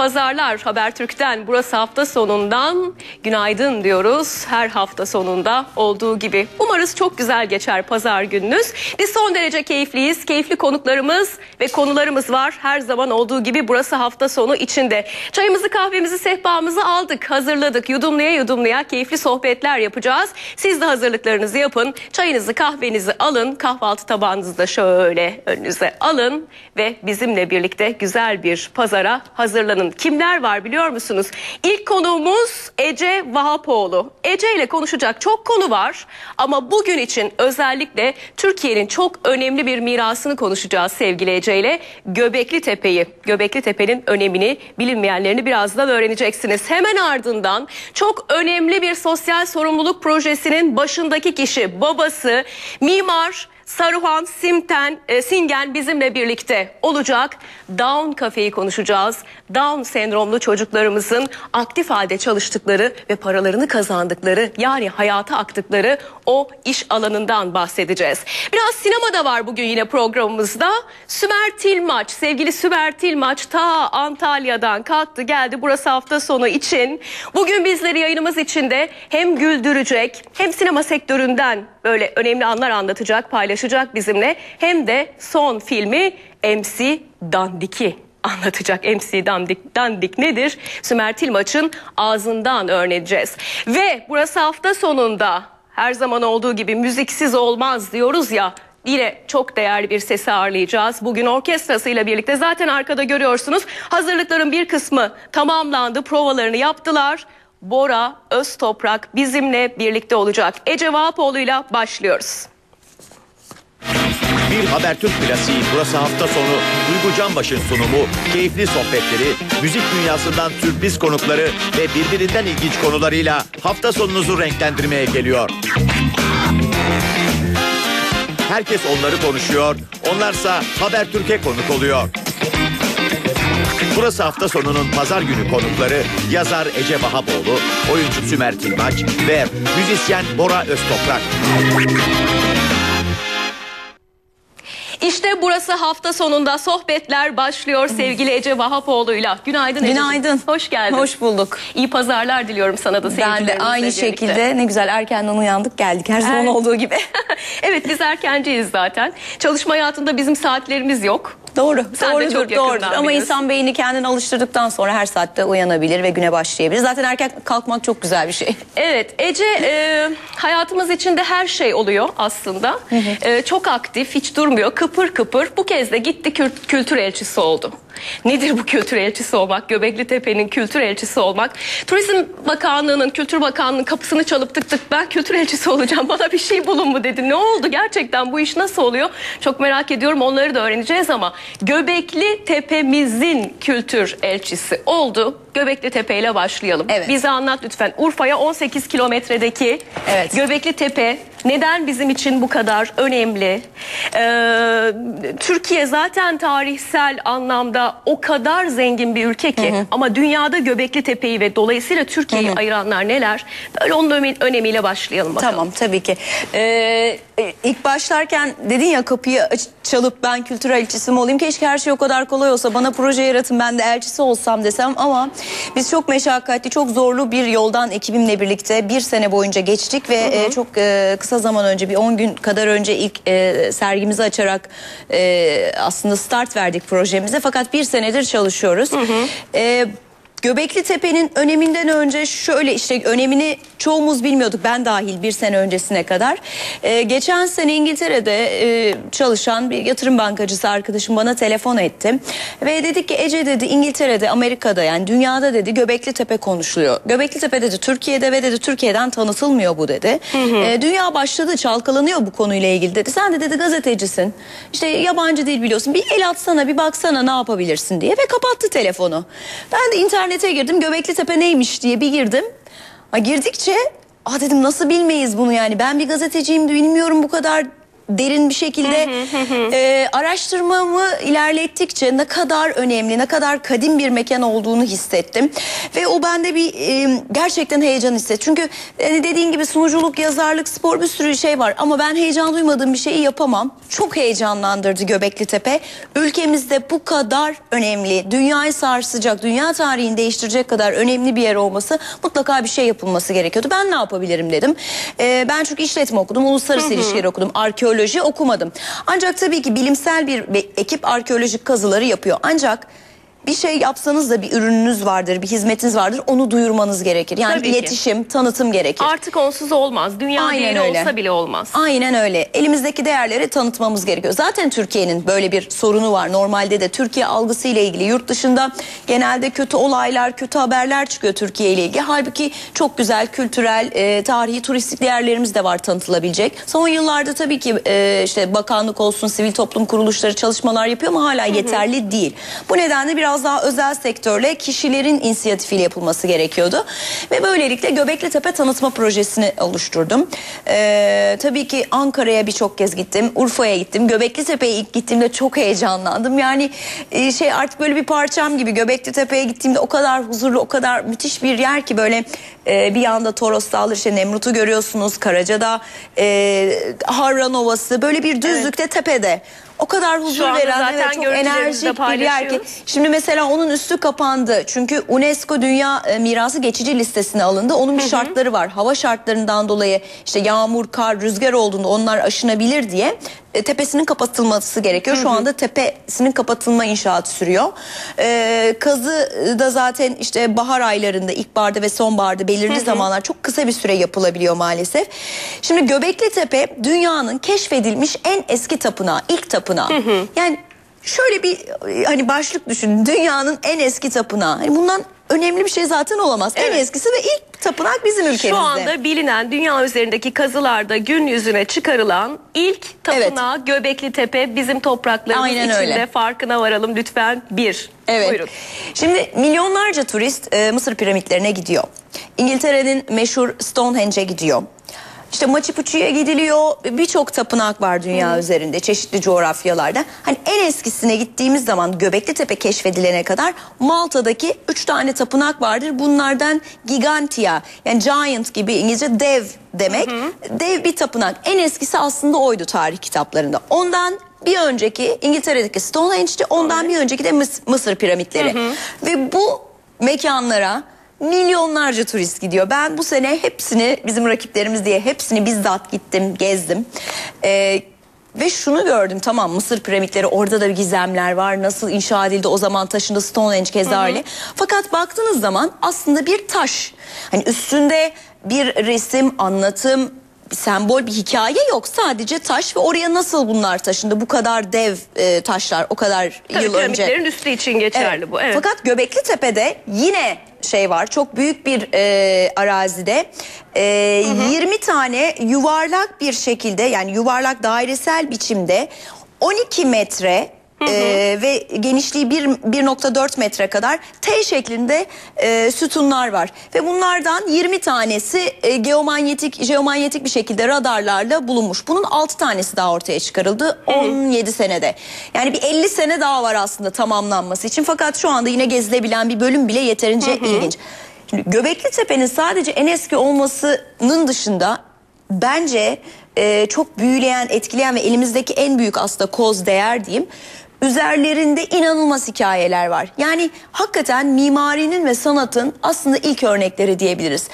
Pazarlar Habertürk'ten. Burası hafta sonundan günaydın diyoruz. Her hafta sonunda olduğu gibi. Umarız çok güzel geçer pazar gününüz. Biz son derece keyifliyiz. Keyifli konuklarımız ve konularımız var. Her zaman olduğu gibi burası hafta sonu içinde. Çayımızı, kahvemizi, sehpamızı aldık, hazırladık. Yudumluya yudumluya keyifli sohbetler yapacağız. Siz de hazırlıklarınızı yapın. Çayınızı, kahvenizi alın. Kahvaltı tabağınızı da şöyle önünüze alın ve bizimle birlikte güzel bir pazara hazırlanın. Kimler var biliyor musunuz? İlk konuğumuz Ece Vahapoğlu. Ece ile konuşacak çok konu var ama bugün için özellikle Türkiye'nin çok önemli bir mirasını konuşacağız sevgili Ece ile. Göbekli Tepe'yi, Göbekli Tepe'nin önemini bilinmeyenlerini birazdan öğreneceksiniz. Hemen ardından çok önemli bir sosyal sorumluluk projesinin başındaki kişi babası mimar Saruhan Simten e, Singen bizimle birlikte olacak. Down kafeyi konuşacağız. Down sendromlu çocuklarımızın aktif halde çalıştıkları ve paralarını kazandıkları yani hayata aktıkları o iş alanından bahsedeceğiz. Biraz sinema da var bugün yine programımızda. Sümer Tilmaç, sevgili Sümer Tilmaç ta Antalya'dan kalktı geldi burası hafta sonu için. Bugün bizleri yayınımız içinde hem güldürecek hem sinema sektöründen böyle önemli anlar anlatacak, paylaşacak bizimle. Hem de son filmi MC Dandik'i anlatacak. MC Dandik, Dandik nedir? Sümer Tilmaç'ın ağzından öğreneceğiz. Ve burası hafta sonunda her zaman olduğu gibi müziksiz olmaz diyoruz ya. Yine çok değerli bir sesi ağırlayacağız. Bugün orkestrasıyla birlikte zaten arkada görüyorsunuz. Hazırlıkların bir kısmı tamamlandı. Provalarını yaptılar. Bora Öztoprak bizimle birlikte olacak. Ece Vahapoğlu'yla başlıyoruz. Bir Habertürk klasiği burası hafta sonu Duygu Canbaş'ın sunumu, keyifli sohbetleri, müzik dünyasından sürpriz konukları ve birbirinden ilginç konularıyla hafta sonunuzu renklendirmeye geliyor. Herkes onları konuşuyor, onlarsa Habertürk'e konuk oluyor. Burası hafta sonunun pazar günü konukları yazar Ece Vahapoğlu, oyuncu Sümer Tilmaç ve müzisyen Bora Öztoprak. İşte burası hafta sonunda sohbetler başlıyor sevgili Ece Vahapoğlu'yla. Günaydın Ece. Günaydın. Hoş geldin. Hoş bulduk. İyi pazarlar diliyorum sana da Ben de aynı birlikte. şekilde ne güzel erkenden uyandık geldik her zaman Evet. olduğu gibi. evet biz erkenciyiz zaten. Çalışma hayatında bizim saatlerimiz yok. Doğru. Sen de doğrudur, çok yakından doğrudur. Ama biliyorsun. insan beyni kendini alıştırdıktan sonra her saatte uyanabilir ve güne başlayabilir. Zaten erken kalkmak çok güzel bir şey. Evet Ece e, hayatımız içinde her şey oluyor aslında. E, çok aktif hiç durmuyor kıpır kıpır. Bu kez de gitti kül- kültür elçisi oldu. Nedir bu kültür elçisi olmak? Göbekli Tepe'nin kültür elçisi olmak. Turizm Bakanlığı'nın, Kültür Bakanlığı'nın kapısını çalıp tık tık ben kültür elçisi olacağım bana bir şey bulun mu dedi. Ne oldu gerçekten bu iş nasıl oluyor? Çok merak ediyorum onları da öğreneceğiz ama Göbekli Tepe'mizin kültür elçisi oldu. Göbekli Tepe ile başlayalım. Evet. Bize anlat lütfen. Urfa'ya 18 kilometredeki Evet. Göbekli Tepe neden bizim için bu kadar önemli? Ee, Türkiye zaten tarihsel anlamda o kadar zengin bir ülke ki ama dünyada Göbekli Tepe'yi ve dolayısıyla Türkiye'yi ayıranlar neler? Böyle onun öne- önemiyle başlayalım bakalım. Tamam tabii ki. Ee, e, ilk başlarken dedin ya kapıyı çalıp ben kültür elçisi mi olayım? Keşke her şey o kadar kolay olsa bana proje yaratın ben de elçisi olsam desem ama biz çok meşakkatli çok zorlu bir yoldan ekibimle birlikte bir sene boyunca geçtik ve e, çok e, kısa zaman önce bir 10 gün kadar önce ilk e, sergimizi açarak e, aslında start verdik projemize fakat bir senedir çalışıyoruz. E, Göbekli Tepe'nin öneminden önce şöyle işte önemini çoğumuz bilmiyorduk ben dahil bir sene öncesine kadar. Ee, geçen sene İngiltere'de e, çalışan bir yatırım bankacısı arkadaşım bana telefon etti. Ve dedik ki Ece dedi İngiltere'de Amerika'da yani dünyada dedi Göbekli Tepe konuşuluyor. Göbekli Tepe dedi Türkiye'de ve dedi Türkiye'den tanıtılmıyor bu dedi. Ee, dünya başladı çalkalanıyor bu konuyla ilgili dedi. Sen de dedi gazetecisin işte yabancı dil biliyorsun bir el atsana bir baksana ne yapabilirsin diye ve kapattı telefonu. Ben de internete girdim Göbekli Tepe neymiş diye bir girdim. Ha, girdikçe Aa dedim nasıl bilmeyiz bunu yani ben bir gazeteciyim bilmiyorum bu kadar derin bir şekilde e, araştırmamı ilerlettikçe ne kadar önemli, ne kadar kadim bir mekan olduğunu hissettim. Ve o bende bir e, gerçekten heyecan hissettim. Çünkü hani dediğin gibi sunuculuk, yazarlık, spor bir sürü şey var. Ama ben heyecan duymadığım bir şeyi yapamam. Çok heyecanlandırdı Göbekli Tepe. Ülkemizde bu kadar önemli, dünyayı sarsacak, dünya tarihini değiştirecek kadar önemli bir yer olması mutlaka bir şey yapılması gerekiyordu. Ben ne yapabilirim dedim. E, ben çünkü işletme okudum, uluslararası ilişkiler okudum, arkeoloji okumadım. Ancak tabii ki bilimsel bir ekip arkeolojik kazıları yapıyor. Ancak bir şey yapsanız da bir ürününüz vardır, bir hizmetiniz vardır. Onu duyurmanız gerekir. Yani Tabii ki. iletişim, tanıtım gerekir. Artık onsuz olmaz. Dünya Aynen değeri öyle. olsa bile olmaz. Aynen öyle. Elimizdeki değerleri tanıtmamız gerekiyor. Zaten Türkiye'nin böyle bir sorunu var. Normalde de Türkiye algısı ile ilgili yurt dışında genelde kötü olaylar, kötü haberler çıkıyor Türkiye ile ilgili. Halbuki çok güzel kültürel, e, tarihi, turistik değerlerimiz de var tanıtılabilecek. Son yıllarda tabii ki e, işte bakanlık olsun, sivil toplum kuruluşları çalışmalar yapıyor ama hala yeterli değil. Bu nedenle biraz daha özel sektörle kişilerin inisiyatifiyle yapılması gerekiyordu. Ve böylelikle Göbekli Tepe tanıtma projesini oluşturdum. Ee, tabii ki Ankara'ya birçok kez gittim. Urfa'ya gittim. Göbekli Tepe'ye ilk gittiğimde çok heyecanlandım. Yani e, şey artık böyle bir parçam gibi Göbekli Tepe'ye gittiğimde o kadar huzurlu, o kadar müthiş bir yer ki böyle e, bir yanda Toros Dağları, işte Nemrut'u görüyorsunuz. Karaca'da, e, Harran Ovası böyle bir düzlükte tepede. O kadar huzur anda veren zaten evet, çok enerjik bir yer ki. Şimdi mesela onun üstü kapandı. Çünkü UNESCO Dünya e, Mirası geçici listesine alındı. Onun bir şartları var. Hava şartlarından dolayı işte yağmur, kar, rüzgar olduğunda onlar aşınabilir diye e, tepesinin kapatılması gerekiyor. Şu anda tepesinin kapatılma inşaatı sürüyor. E, kazı da zaten işte bahar aylarında, ilkbaharda ve sonbaharda belirli zamanlar çok kısa bir süre yapılabiliyor maalesef. Şimdi Göbekli Tepe dünyanın keşfedilmiş en eski tapınağı, ilk tapınağı. Yani şöyle bir e, hani başlık düşünün. Dünyanın en eski tapınağı. Hani bundan önemli bir şey zaten olamaz. En Evet. eskisi ve ilk tapınak bizim ülkemizde. Şu anda bilinen dünya üzerindeki kazılarda gün yüzüne çıkarılan ilk tapınağı Göbekli Tepe bizim topraklarımız Aynen içinde öyle. farkına varalım lütfen bir. Evet. Buyurun. Şimdi milyonlarca turist e, Mısır piramitlerine gidiyor. İngiltere'nin meşhur Stonehenge'e gidiyor. İşte Machu Picchu'ya gidiliyor. Birçok tapınak var dünya üzerinde, çeşitli coğrafyalarda. Hani en eskisine gittiğimiz zaman Göbekli Tepe keşfedilene kadar Malta'daki üç tane tapınak vardır. Bunlardan Gigantia yani giant gibi İngilizce dev demek. Dev bir tapınak. En eskisi aslında oydu tarih kitaplarında. Ondan bir önceki İngiltere'deki Stonehenge'di. Ondan bir önceki de Mıs- Mısır piramitleri. Ve bu mekanlara milyonlarca turist gidiyor. Ben bu sene hepsini bizim rakiplerimiz diye hepsini bizzat gittim, gezdim. Ee, ve şunu gördüm tamam Mısır piramitleri orada da gizemler var. Nasıl inşa edildi o zaman taşında Stonehenge keza öyle. Fakat baktığınız zaman aslında bir taş. Hani üstünde bir resim, anlatım, bir sembol bir hikaye yok sadece taş ve oraya nasıl bunlar taşındı bu kadar dev e, taşlar o kadar Tabii yıl önce. piramitlerin üstü için geçerli bu. Evet. Fakat Göbekli Tepe'de yine şey var çok büyük bir e, arazide e, 20 tane yuvarlak bir şekilde yani yuvarlak dairesel biçimde 12 metre e, ve genişliği bir- 1.4 metre kadar T şeklinde e, sütunlar var ve bunlardan 20 tanesi e, geomanyetik jeomanyetik bir şekilde radarlarla bulunmuş. Bunun 6 tanesi daha ortaya çıkarıldı 17 senede. Yani bir 50 sene daha var aslında tamamlanması için fakat şu anda yine gezilebilen bir bölüm bile yeterince ilginç. Şimdi Göbekli Tepe'nin sadece en eski olmasının dışında bence e, çok büyüleyen, etkileyen ve elimizdeki en büyük aslında koz değer diyeyim. Üzerlerinde inanılmaz hikayeler var. Yani hakikaten mimarinin ve sanatın aslında ilk örnekleri diyebiliriz.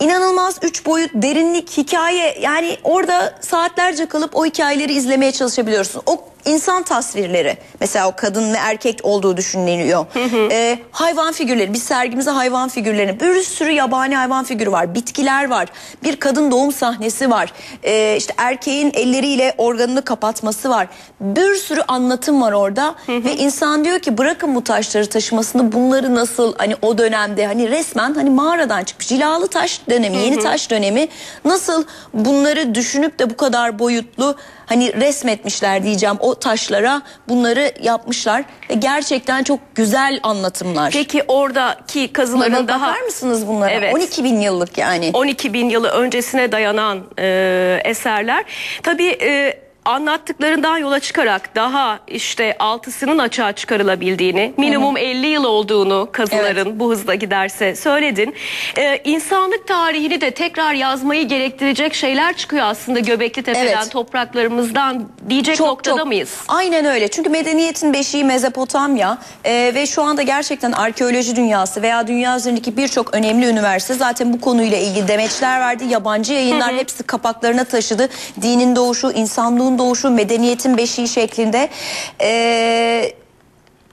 İnanılmaz üç boyut derinlik hikaye yani orada saatlerce kalıp o hikayeleri izlemeye çalışabiliyorsun. O insan tasvirleri mesela o kadın ve erkek olduğu düşünülüyor. Ee, hayvan figürleri biz sergimize hayvan figürlerini bir sürü yabani hayvan figürü var. Bitkiler var. Bir kadın doğum sahnesi var. Ee, işte erkeğin elleriyle organını kapatması var. Bir sürü anlatım var orada ve insan diyor ki bırakın bu taşları taşımasını bunları nasıl hani o dönemde hani resmen hani mağaradan çıkmış cilalı taş dönemi yeni taş dönemi nasıl bunları düşünüp de bu kadar boyutlu hani resmetmişler diyeceğim o taşlara bunları yapmışlar ve gerçekten çok güzel anlatımlar. Peki oradaki Bunlara kazıların daha bakar mısınız bunlara? Evet. 12 bin yıllık yani. 12 bin yılı öncesine dayanan e, eserler. Tabii e, anlattıklarından yola çıkarak daha işte altısının açığa çıkarılabildiğini, minimum 50 yıl olduğunu kazıların bu hızla giderse söyledin. Ee, insanlık tarihini de tekrar yazmayı gerektirecek şeyler çıkıyor aslında Göbekli Tepe'den, Evet. topraklarımızdan diyecek noktada mıyız? Aynen öyle. Çünkü medeniyetin beşiği Mezopotamya e, ve şu anda gerçekten arkeoloji dünyası veya dünya üzerindeki birçok önemli üniversite zaten bu konuyla ilgili demeçler verdi. Yabancı yayınlar hepsi kapaklarına taşıdı. Dinin doğuşu, insanlığın doğuşu, medeniyetin beşiği şeklinde. E,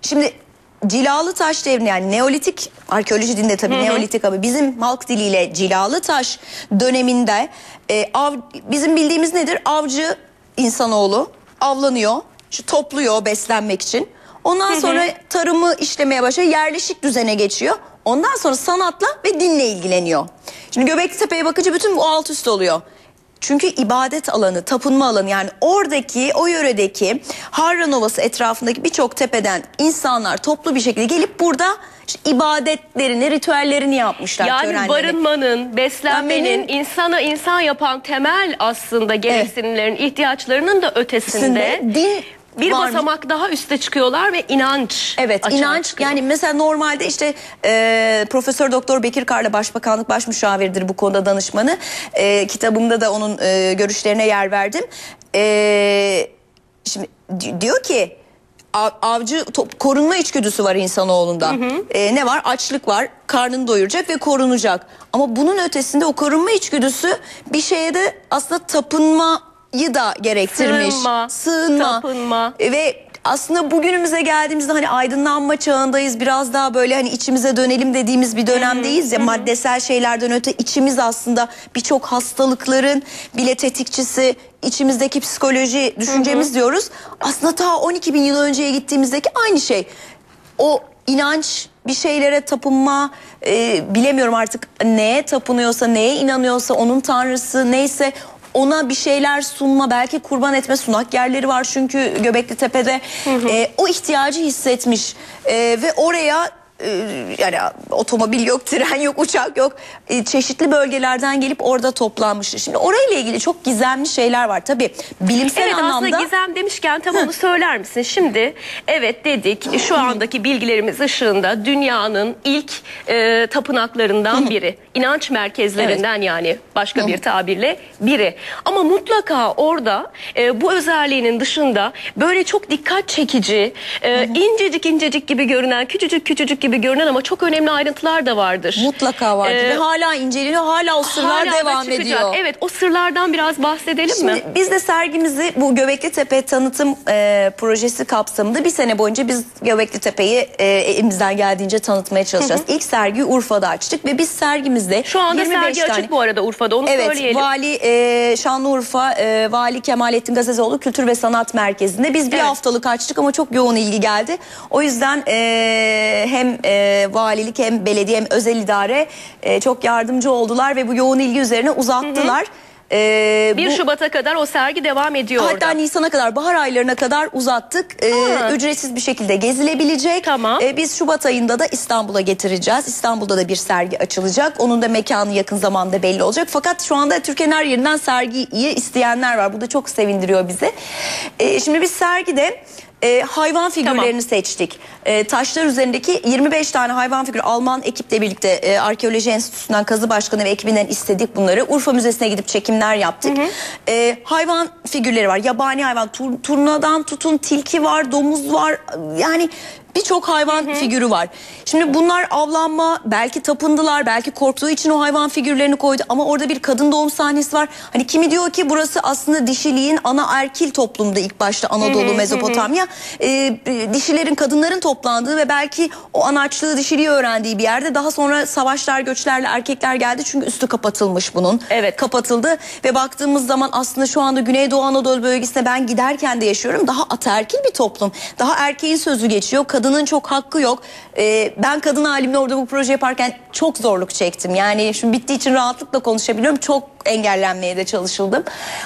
şimdi Cilalı taş devri yani Neolitik arkeoloji dilinde tabii Neolitik ama bizim halk diliyle cilalı taş döneminde e, av, bizim bildiğimiz nedir? Avcı insanoğlu avlanıyor, şu topluyor beslenmek için. Ondan sonra tarımı işlemeye başlıyor, yerleşik düzene geçiyor. Ondan sonra sanatla ve dinle ilgileniyor. Şimdi Göbekli Tepe'ye bakınca bütün bu alt üst oluyor. Çünkü ibadet alanı, tapınma alanı yani oradaki o yöredeki Harran Ovası etrafındaki birçok tepeden insanlar toplu bir şekilde gelip burada işte ibadetlerini, ritüellerini yapmışlar. Yani törenlerini. barınmanın, beslenmenin, Yani benim- insana insan yapan temel aslında gereksinimlerin, ihtiyaçlarının da ötesinde din bir var mı? basamak daha üste çıkıyorlar ve inanç Evet inanç çıkıyor. yani mesela normalde işte e, Profesör Doktor Bekir Karla Başbakanlık Başmüşavirdir bu konuda danışmanı. E, kitabımda da onun e, görüşlerine yer verdim. E, şimdi di- diyor ki av- avcı top- korunma içgüdüsü var insanoğlunda. E, ne var? Açlık var. Karnını doyuracak ve korunacak. Ama bunun ötesinde o korunma içgüdüsü bir şeye de aslında tapınmayı da gerektirmiş. Sığınma, Sığınma. tapınma. Ve aslında bugünümüze geldiğimizde hani aydınlanma çağındayız. Biraz daha böyle hani içimize dönelim dediğimiz bir dönemdeyiz ya. Maddesel şeylerden öte içimiz aslında birçok hastalıkların bile tetikçisi. içimizdeki psikoloji, düşüncemiz diyoruz. Aslında ta 12 bin yıl önceye gittiğimizdeki aynı şey. O inanç, bir şeylere tapınma, e, bilemiyorum artık neye tapınıyorsa, neye inanıyorsa, onun tanrısı neyse ona bir şeyler sunma belki kurban etme sunak yerleri var çünkü Göbekli Tepe'de. E, o ihtiyacı hissetmiş E, ve oraya yani otomobil yok, tren yok, uçak yok. E, çeşitli bölgelerden gelip orada toplanmış. Şimdi orayla ilgili çok gizemli şeyler var. Tabii bilimsel Evet anlamda aslında Gizem demişken tam onu söyler misin? Şimdi evet dedik şu andaki bilgilerimiz ışığında dünyanın ilk e, tapınaklarından biri. inanç merkezlerinden yani başka bir tabirle biri. Ama mutlaka orada e, bu özelliğinin dışında böyle çok dikkat çekici, e, incecik incecik gibi görünen, küçücük küçücük gibi görünen ama çok önemli ayrıntılar da vardır. mutlaka vardır Ee, ve hala inceleniyor, hala o sırlar Hala devam ediyor. Evet o sırlardan biraz bahsedelim mi? Şimdi biz de sergimizi bu Göbekli Tepe tanıtım e, projesi kapsamında bir sene boyunca biz Göbekli Tepe'yi e, elimizden geldiğince tanıtmaya çalışacağız. İlk sergiyi Urfa'da açtık ve biz sergimizde Şu anda 25 sergi tane- açık bu arada Urfa'da onu Evet, söyleyelim. Vali e, Şanlıurfa e, Vali Kemalettin Gazezoğlu Kültür ve Sanat Merkezi'nde biz bir Evet. haftalık açtık ama çok yoğun ilgi geldi. O yüzden e, hem e, valilik hem belediye hem özel idare e, çok yardımcı oldular ve bu yoğun ilgi üzerine uzattılar. E, 1 bu- Şubat'a kadar o sergi devam ediyor Hatta orada. Nisan'a kadar bahar aylarına kadar uzattık. Ee, ücretsiz bir şekilde gezilebilecek. Tamam. Ee, biz Şubat ayında da İstanbul'a getireceğiz. İstanbul'da da bir sergi açılacak. Onun da mekanı yakın zamanda belli olacak. Fakat şu anda Türkiye'nin her yerinden sergiyi isteyenler var. Bu da çok sevindiriyor bizi. Ee, şimdi biz sergide e, hayvan figürlerini Tamam. seçtik. E, taşlar üzerindeki 25 tane hayvan figürü Alman ekiple birlikte e, Arkeoloji Enstitüsü'nden kazı başkanı ve ekibinden istedik bunları. Urfa Müzesi'ne gidip çekimler yaptık. E, hayvan figürleri var. Yabani hayvan, tur- turnadan tutun tilki var, domuz var. Yani birçok hayvan figürü var. Şimdi bunlar avlanma, belki tapındılar, belki korktuğu için o hayvan figürlerini koydu ama orada bir kadın doğum sahnesi var. Hani kimi diyor ki burası aslında dişiliğin ana erkil toplumda ilk başta Anadolu, Mezopotamya. Ee, e, dişilerin, kadınların toplandığı ve belki o anaçlığı, dişiliği öğrendiği bir yerde. Daha sonra savaşlar, göçlerle erkekler geldi çünkü üstü kapatılmış bunun. Evet. Kapatıldı ve baktığımız zaman aslında şu anda Güneydoğu Anadolu bölgesinde ben giderken de yaşıyorum. Daha ataerkil bir toplum. Daha erkeğin sözü geçiyor. Kadının çok hakkı yok. Ee, ben kadın halimle orada bu proje yaparken çok zorluk çektim. Yani şimdi bittiği için rahatlıkla konuşabiliyorum. Çok engellenmeye de çalışıldım.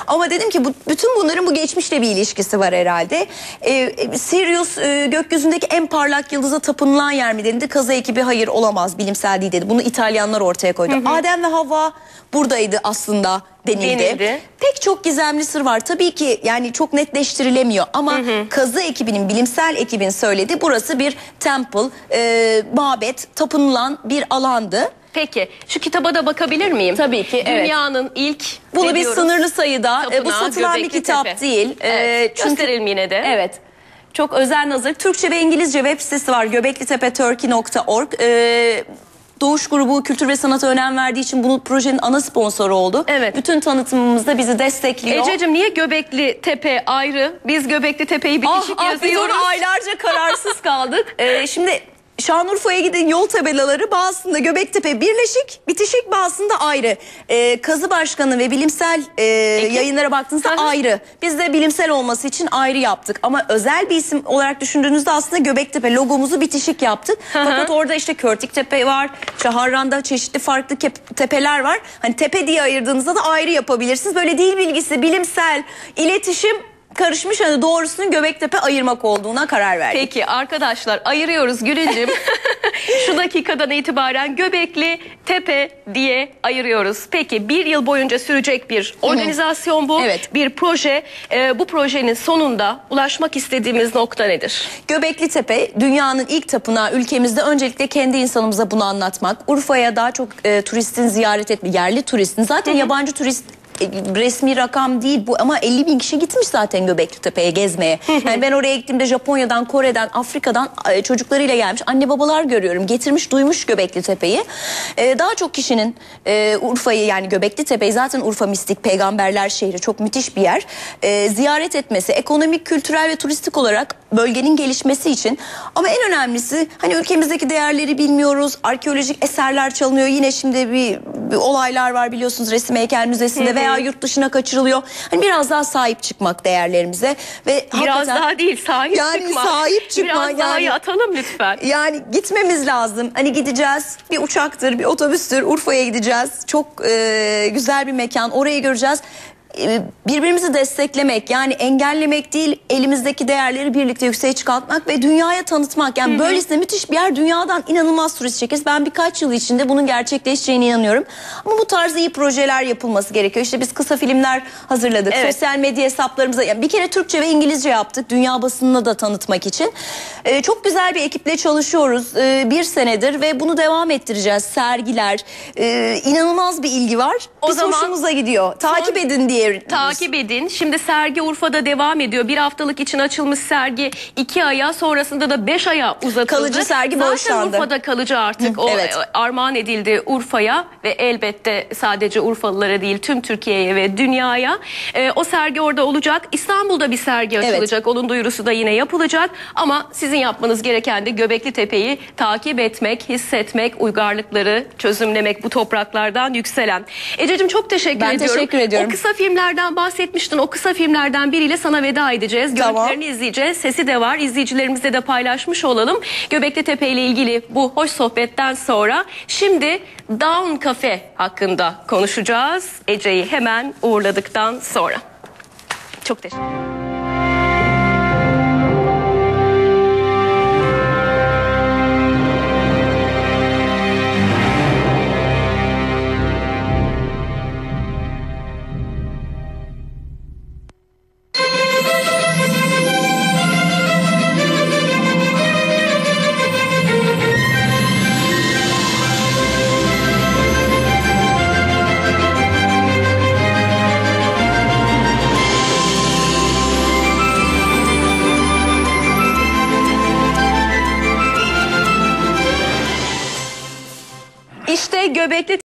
Ama dedim ki bu, bütün bunların bu geçmişle bir ilişkisi var herhalde. Ee, Sirius e, gökyüzündeki en parlak yıldıza tapınılan yer mi dedi. Kazı ekibi hayır olamaz bilimsel değil dedi. Bunu İtalyanlar ortaya koydu. Adem ve Havva buradaydı aslında denildi. Denildi. Pek çok gizemli sır var. Tabii ki yani çok netleştirilemiyor ama kazı ekibinin, bilimsel ekibin söyledi. Burası bir temple, e, mabet, tapınılan bir alandı. Peki şu kitaba da bakabilir miyim? Tabii ki, evet. Dünyanın ilk Bunu bir sınırlı sayıda, e, bu Tapınağı, satılan bir kitap Tepe. değil. E, Evet, gösterelim yine de. Evet. Çok özenle hazır. Türkçe ve İngilizce web sitesi var. göbeklitepeturkey.org. Ee, Doğuş grubu kültür ve sanata önem verdiği için bu projenin ana sponsoru oldu. Evet. Bütün tanıtımımızda bizi destekliyor. Ececiğim niye Göbekli Tepe ayrı? Biz Göbekli Tepe'yi ah, bitişik ah, biz yazıyoruz. orada aylarca kararsız kaldık. Ee, şimdi Şanlıurfa'ya giden yol tabelaları bazısında Göbektepe birleşik, bitişik bazısında ayrı. Ee, Kazı Başkanı ve bilimsel e, yayınlara baktığınızda ayrı. Biz de bilimsel olması için ayrı yaptık. Ama özel bir isim olarak düşündüğünüzde aslında Göbektepe logomuzu bitişik yaptık. Fakat orada işte Körtiktepe var, Çaharran'da çeşitli farklı tepeler var. Hani tepe diye ayırdığınızda da ayrı yapabilirsiniz. Böyle dil bilgisi, bilimsel, iletişim karışmış hani doğrusunun Göbektepe ayırmak olduğuna karar verdik. Peki arkadaşlar ayırıyoruz Gülüncüm. Şu dakikadan itibaren Göbekli Tepe diye ayırıyoruz. Peki bir yıl boyunca sürecek bir organizasyon bu. Evet. Bir proje. Ee, bu projenin sonunda ulaşmak istediğimiz nokta nedir? Göbekli Tepe dünyanın ilk tapınağı ülkemizde öncelikle kendi insanımıza bunu anlatmak. Urfa'ya daha çok e, turistin ziyaret etme, yerli turistin zaten yabancı turist resmi rakam değil bu ama 50 bin kişi gitmiş zaten Göbekli Tepe'ye gezmeye. Yani ben oraya gittiğimde Japonya'dan, Kore'den, Afrika'dan e, çocuklarıyla gelmiş anne babalar görüyorum. Getirmiş duymuş Göbekli Tepe'yi. E, daha çok kişinin e, Urfa'yı yani Göbekli Tepe'yi zaten Urfa mistik peygamberler şehri çok müthiş bir yer. E, ziyaret etmesi ekonomik, kültürel ve turistik olarak bölgenin gelişmesi için ama en önemlisi hani ülkemizdeki değerleri bilmiyoruz. Arkeolojik eserler çalınıyor. Yine şimdi bir, bir olaylar var biliyorsunuz Resim Heykel Müzesi'nde veya yurt dışına kaçırılıyor. Hani biraz daha sahip çıkmak değerlerimize ve Biraz hakikaten- daha değil sahip Yani çıkma. sahip çıkma, Biraz daha yani- iyi atalım lütfen. yani gitmemiz lazım. Hani gideceğiz. Bir uçaktır, bir otobüstür. Urfa'ya gideceğiz. Çok e, güzel bir mekan. Orayı göreceğiz. E, birbirimizi desteklemek yani engellemek değil elimizdeki değerleri birlikte yükseğe çıkartmak ve dünyaya tanıtmak. Yani böylesine müthiş bir yer dünyadan inanılmaz turist çekeriz. Ben birkaç yıl içinde bunun gerçekleşeceğine inanıyorum. Ama bu tarz iyi projeler yapılması gerekiyor. İşte biz kısa filmler hazırladık. Evet. Sosyal medya hesaplarımıza yani bir kere Türkçe ve İngilizce yaptık. Dünya basınına da tanıtmak için. Ee, çok güzel bir ekiple çalışıyoruz ee, bir senedir ve bunu devam ettireceğiz. Sergiler, e, inanılmaz bir ilgi var. O Biz zaman hoşumuza gidiyor. Takip edin diye. Takip edin. Şimdi sergi Urfa'da devam ediyor. Bir haftalık için açılmış sergi iki aya sonrasında da beş aya uzatıldı. Kalıcı sergi Zaten boşlandı. Urfa'da kalıcı artık. o evet. e, armağan edildi Urfa'ya ve elbette sadece Urfalılara değil tüm Türkiye'ye ve dünyaya. E, o sergi orada olacak. İstanbul'da bir sergi Evet. açılacak. Onun duyurusu da yine yapılacak. Ama sizin yapmanız gereken de Göbekli Tepe'yi takip etmek, hissetmek, uygarlıkları çözümlemek bu topraklardan yükselen. Ececiğim çok teşekkür Ben ediyorum. teşekkür ediyorum. O kısa filmlerden bahsetmiştin. O kısa filmlerden biriyle sana veda edeceğiz. Tamam. Görüntülerini izleyeceğiz. Sesi de var. İzleyicilerimizle de paylaşmış olalım. Göbekli Tepe ile ilgili bu hoş sohbetten sonra şimdi Down Cafe hakkında konuşacağız. Ece'yi hemen uğurladıktan sonra. Çok teşekkür İşte